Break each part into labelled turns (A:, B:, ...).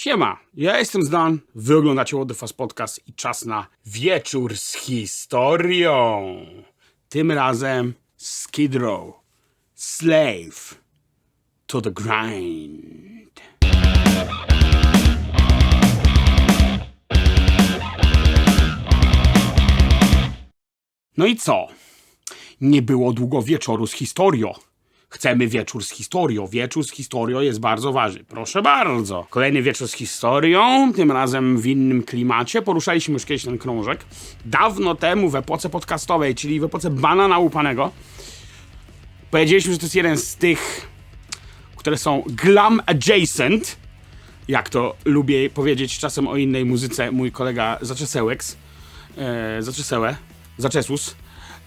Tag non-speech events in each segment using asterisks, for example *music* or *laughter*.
A: Siema, ja jestem Zdan, wy oglądacie Fast Podcast i czas na wieczór z historią. Tym razem Skid Row, Slave to the Grind. No i co? Nie było długo wieczoru z historią. Chcemy wieczór z historią. Wieczór z historią jest bardzo ważny. Proszę bardzo. Kolejny wieczór z historią, tym razem w innym klimacie. Poruszaliśmy już kiedyś ten krążek. Dawno temu w epoce podcastowej, czyli w epoce banana upanego. Powiedzieliśmy, że to jest jeden z tych, które są glam adjacent. Jak to lubię powiedzieć czasem o innej muzyce mój kolega Zaczesełeks. E, Zaczesełe. Zaczesus.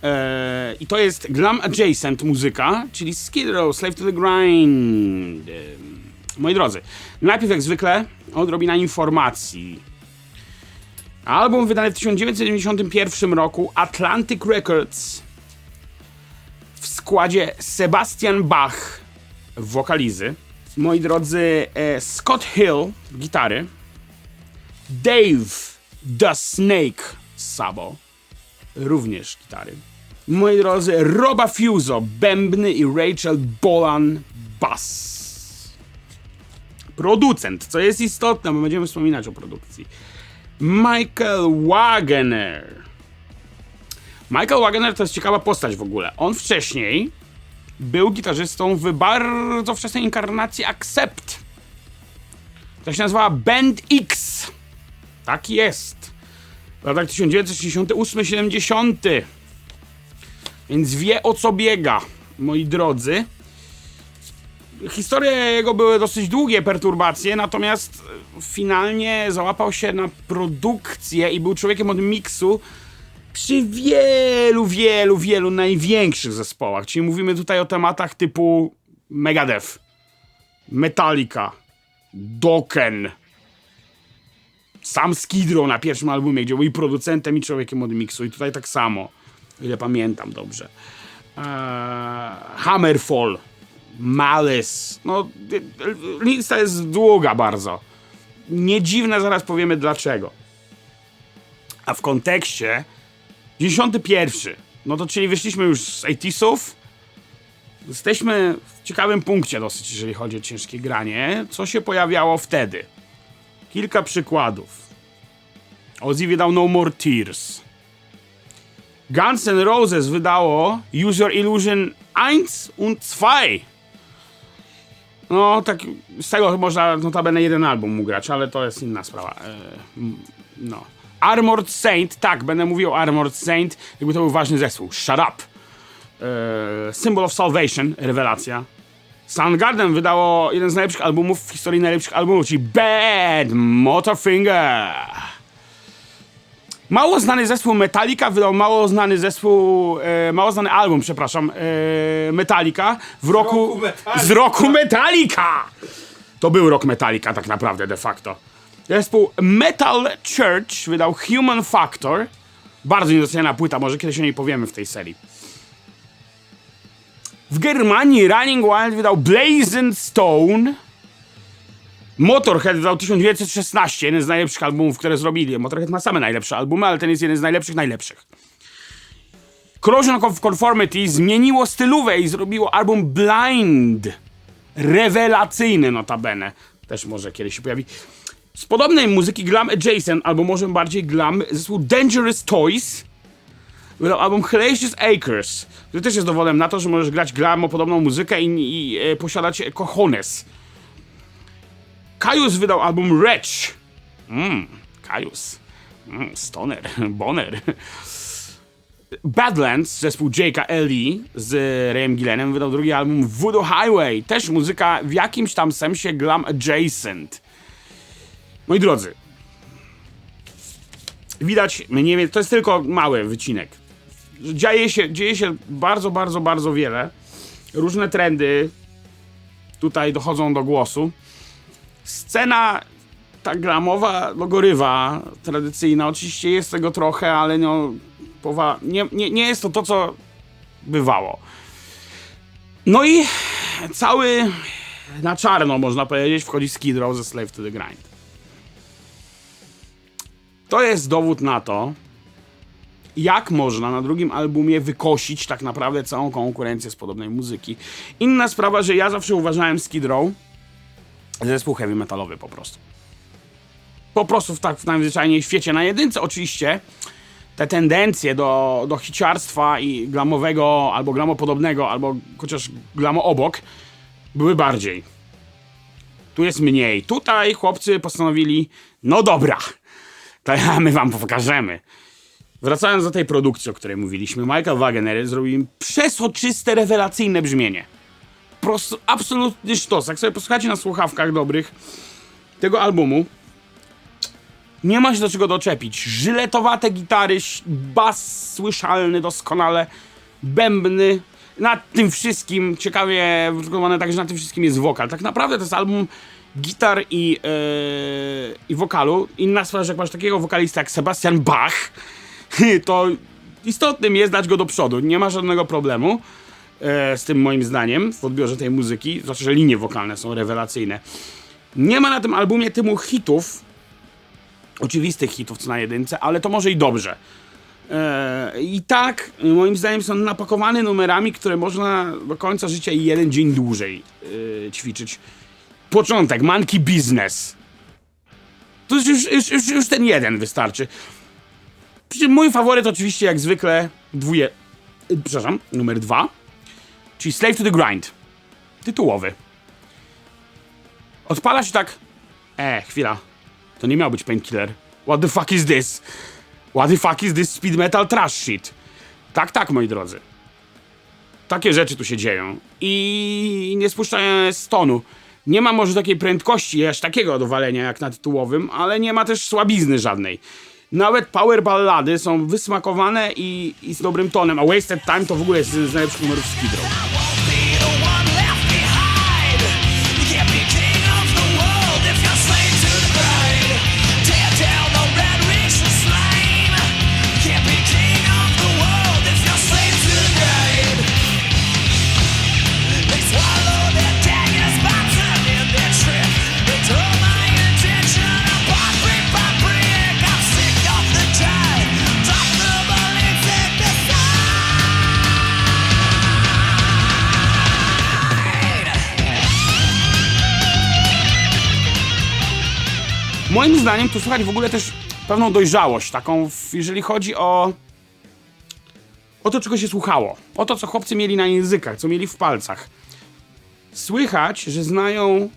A: Eee, I to jest glam adjacent muzyka, czyli Skid Row, Slave to the Grind. Eee, moi drodzy, najpierw jak zwykle odrobina informacji. Album wydany w 1991 roku Atlantic Records w składzie Sebastian Bach wokalizy. Moi drodzy, e, Scott Hill gitary, Dave The Snake Sabo również gitary. Moi drodzy, Roba Fuso, bębny i Rachel Bolan, bass. Producent, co jest istotne, bo będziemy wspominać o produkcji. Michael Wagener. Michael Wagener to jest ciekawa postać w ogóle. On wcześniej był gitarzystą w bardzo wczesnej inkarnacji Accept. To się nazywała Band X. Tak jest. W latach 1968-70. Więc wie o co biega, moi drodzy. Historie jego były dosyć długie, perturbacje, natomiast finalnie załapał się na produkcję i był człowiekiem od miksu przy wielu, wielu, wielu największych zespołach. Czyli mówimy tutaj o tematach typu Megadeth, Metallica, Dokken, sam Skid Row na pierwszym albumie, gdzie był i producentem, i człowiekiem od miksu. I tutaj tak samo, ile pamiętam dobrze. Eee, Hammerfall, Malice. No, lista jest długa bardzo. Nie dziwne, zaraz powiemy dlaczego. A w kontekście 91. No to czyli wyszliśmy już z 80sów. Jesteśmy w ciekawym punkcie dosyć, jeżeli chodzi o ciężkie granie. Co się pojawiało wtedy? Kilka przykładów. Ozzy wydał No More Tears. Guns N' Roses wydało Use Your Illusion 1 und 2. No, tak, z tego można notabene jeden album mu grać, ale to jest inna sprawa. E, no. Armored Saint, tak, będę mówił o Armored Saint, jakby to był ważny zespół. Shut up. E, Symbol of Salvation, rewelacja. Soundgarden wydało jeden z najlepszych albumów w historii najlepszych albumów, czyli Bad Motorfinger. Mało znany zespół Metallica wydał mało znany zespół, e, mało znany album, przepraszam, e, Metallica w roku,
B: roku Metallica.
A: z roku Metallica. To był rok Metallica tak naprawdę de facto. Zespół Metal Church wydał Human Factor. Bardzo niedoceniana płyta, może kiedyś o niej powiemy w tej serii. W Germanii Running Wild wydał Blazing Stone. Motorhead wydał 1916, jeden z najlepszych albumów, które zrobili. Motorhead ma same najlepsze albumy, ale ten jest jeden z najlepszych, najlepszych. Corrosion of Conformity zmieniło stylówę i zrobiło album Blind. Rewelacyjny notabene. Też może kiedyś się pojawi. Z podobnej muzyki glam adjacent, albo może bardziej glam, zespół Dangerous Toys wydał album Hellacious Acres, który też jest dowodem na to, że możesz grać gramo podobną muzykę i, i e, posiadać cojones. Kaius wydał album Wretch. Mmm, Kaius. Mm, stoner, *laughs* boner. Badlands, zespół Jake'a L.E. z Rayem Gillenem wydał drugi album Voodoo Highway. Też muzyka w jakimś tam sensie glam adjacent. Moi drodzy, widać mniej więcej, to jest tylko mały wycinek. Dzieje się, dzieje się bardzo, bardzo, bardzo wiele. Różne trendy tutaj dochodzą do głosu. Scena ta gramowa, logorywa tradycyjna, oczywiście jest tego trochę, ale no, powa- nie, nie, nie jest to to, co bywało. No i cały na czarno, można powiedzieć, wchodzi Skid Row ze Slave to the Grind. To jest dowód na to, jak można na drugim albumie wykosić tak naprawdę całą konkurencję z podobnej muzyki. Inna sprawa, że ja zawsze uważałem Skid Row zespół heavy metalowy po prostu. Po prostu w tak w najzwyczajniej świecie. Na jedynce oczywiście te tendencje do, do hiciarstwa i glamowego, albo glamopodobnego, albo chociaż glamo obok, były bardziej. Tu jest mniej. Tutaj chłopcy postanowili, no dobra, to ja my wam pokażemy. Wracając do tej produkcji, o której mówiliśmy, Michael Wagener zrobił im przesoczyste, rewelacyjne brzmienie. Prostu absolutny sztos. Jak sobie posłuchacie na słuchawkach dobrych tego albumu, nie ma się do czego doczepić. Żyletowate gitary, bas słyszalny doskonale, bębny. Nad tym wszystkim, ciekawie wykonane tak, że nad tym wszystkim jest wokal. Tak naprawdę to jest album gitar i, yy, i wokalu. Inna sprawa, że jak masz takiego wokalista jak Sebastian Bach, *laughs* to istotnym jest dać go do przodu. Nie ma żadnego problemu e, z tym moim zdaniem w odbiorze tej muzyki. Zwłaszcza, że linie wokalne są rewelacyjne. Nie ma na tym albumie tymu hitów, oczywistych hitów co na jedynce, ale to może i dobrze. E, I tak, moim zdaniem, są napakowane numerami, które można do końca życia i jeden dzień dłużej e, ćwiczyć. Początek, Monkey Business. To już, już, już, już ten jeden wystarczy. Mój faworyt oczywiście jak zwykle dwuje... Przepraszam, numer dwa. Czyli Slave to the Grind. Tytułowy. Odpala się tak... E, chwila. To nie miał być Painkiller. What the fuck is this? What the fuck is this speed metal trash shit? Tak, tak, moi drodzy. Takie rzeczy tu się dzieją. I nie spuszczają z tonu. Nie ma może takiej prędkości, aż takiego dowalenia jak na tytułowym, ale nie ma też słabizny żadnej. Nawet power ballady są wysmakowane i, i z dobrym tonem, a Wasted Time to w ogóle jest z najlepszych numerów Skid. Moim zdaniem tu słychać w ogóle też pewną dojrzałość, taką, jeżeli chodzi o. o to, czego się słuchało. O to, co chłopcy mieli na językach, co mieli w palcach. Słychać, że znają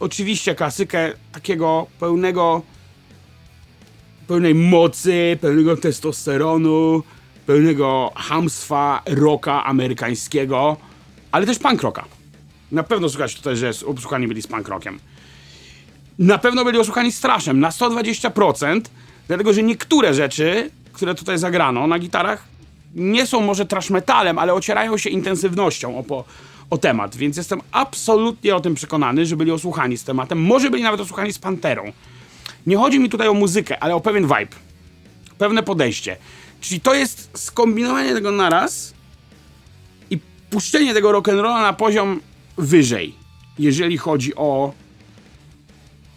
A: oczywiście klasykę takiego pełnego. pełnej mocy, pełnego testosteronu, pełnego hamstwa rocka amerykańskiego, ale też punk rocka. Na pewno słychać tutaj, że obsłuchani byli z punk rockiem na pewno byli osłuchani straszem, na 120%, dlatego że niektóre rzeczy, które tutaj zagrano na gitarach, nie są może trash metalem, ale ocierają się intensywnością o, po, o temat, więc jestem absolutnie o tym przekonany, że byli osłuchani z tematem, może byli nawet osłuchani z Panterą. Nie chodzi mi tutaj o muzykę, ale o pewien vibe, pewne podejście. Czyli to jest skombinowanie tego naraz i puszczenie tego rock'n'rolla na poziom wyżej, jeżeli chodzi o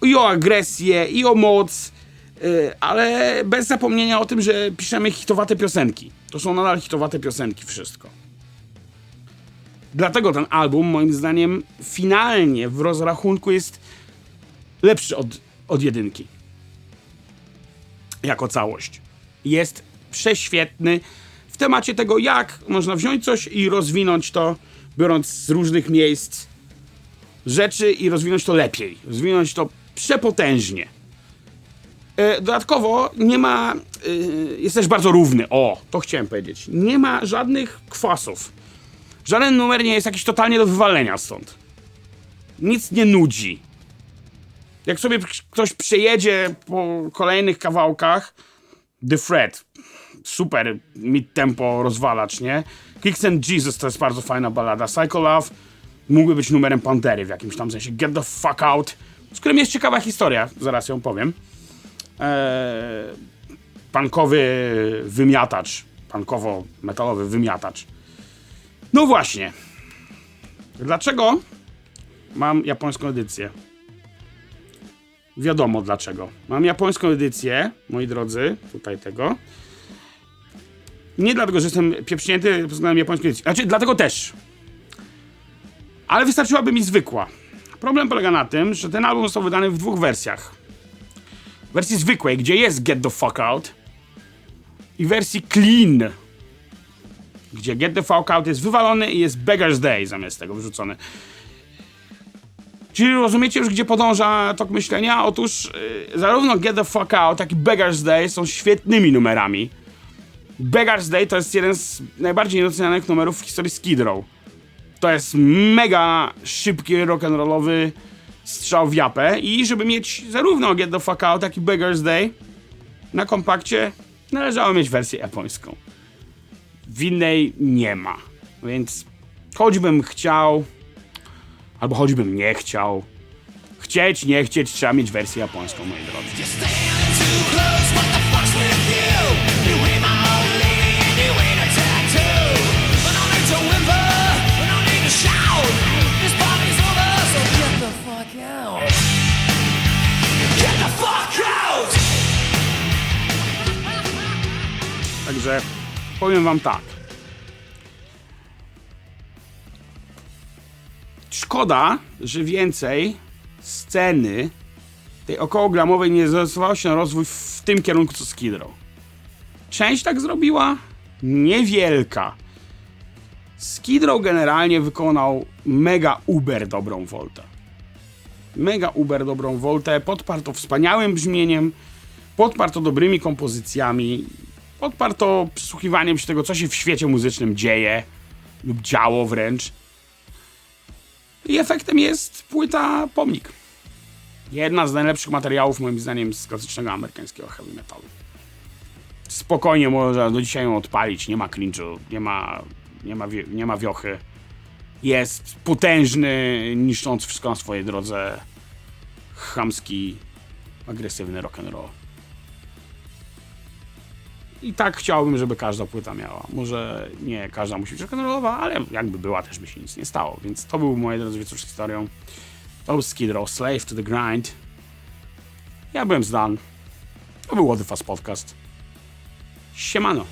A: i o agresję, i o moc, yy, ale bez zapomnienia o tym, że piszemy hitowate piosenki. To są nadal hitowate piosenki, wszystko. Dlatego ten album, moim zdaniem, finalnie w rozrachunku jest lepszy od, od jedynki. Jako całość. Jest prześwietny w temacie tego, jak można wziąć coś i rozwinąć to, biorąc z różnych miejsc rzeczy i rozwinąć to lepiej. Rozwinąć to przepotężnie. E, Dodatkowo nie ma. e, Jest też bardzo równy. O, to chciałem powiedzieć. Nie ma żadnych kwasów. Żaden numer nie jest jakiś totalnie do wywalenia stąd. Nic nie nudzi. Jak sobie ktoś przejedzie po kolejnych kawałkach, The Fred, super mid-tempo rozwalacz, nie? Kicks and Jesus to jest bardzo fajna balada. Psycho Love mógłby być numerem Pantery w jakimś tam sensie. Get the fuck out, z którym jest ciekawa historia, zaraz ją powiem. Eee, punkowy wymiatacz, punkowo-metalowy wymiatacz. No właśnie. Dlaczego mam japońską edycję? Wiadomo dlaczego. Mam japońską edycję, moi drodzy, tutaj tego. Nie dlatego, że jestem pieprznięty pod względem japońskiej edycji. Znaczy, dlatego też. Ale wystarczyłaby mi zwykła. Problem polega na tym, że ten album został wydany w dwóch wersjach. Wersji zwykłej, gdzie jest Get the Fuck Out i wersji clean, gdzie Get the Fuck Out jest wywalony i jest Beggar's Day zamiast tego wyrzucony. Czyli rozumiecie już, gdzie podąża tok myślenia? Otóż yy, zarówno Get the Fuck Out, jak i Beggar's Day są świetnymi numerami. Beggar's Day to jest jeden z najbardziej niedocenianych numerów w historii Skid Row. To jest mega szybki rock'n'rollowy strzał w japę i żeby mieć zarówno Get the Fuck Out, jak i Beggar's Day na kompakcie należało mieć wersję japońską. W innej nie ma. Więc choćbym chciał, albo choćbym nie chciał, chcieć, nie chcieć, trzeba mieć wersję japońską, moi drodzy. Także powiem wam tak. Szkoda, że więcej sceny tej okołogramowej nie zdecydowało się na rozwój w tym kierunku co Skid Row. Część tak zrobiła, niewielka. Skid Row generalnie wykonał mega uber dobrą woltę. Mega uber dobrą woltę, podparł to wspaniałym brzmieniem, podparł to dobrymi kompozycjami, podparł to przysłuchiwaniem się tego, co się w świecie muzycznym dzieje lub działo wręcz. I efektem jest płyta Pomnik. Jedna z najlepszych materiałów, moim zdaniem, z klasycznego amerykańskiego heavy metalu. Spokojnie można do dzisiaj ją odpalić, nie ma cringe'u, nie ma, nie ma, nie ma wiochy. Jest potężny, niszcząc wszystko na swojej drodze, chamski, agresywny rock'n'roll. I tak chciałbym, żeby każda płyta miała. Może nie każda musi być rock'n'rollowa, ale jakby była, też by się nic nie stało. Więc to był, moi drodzy, wieczór z historią. To był Skid Row, Slave to the Grind. Ja byłem zdan. To był Fast Podcast. Siemano.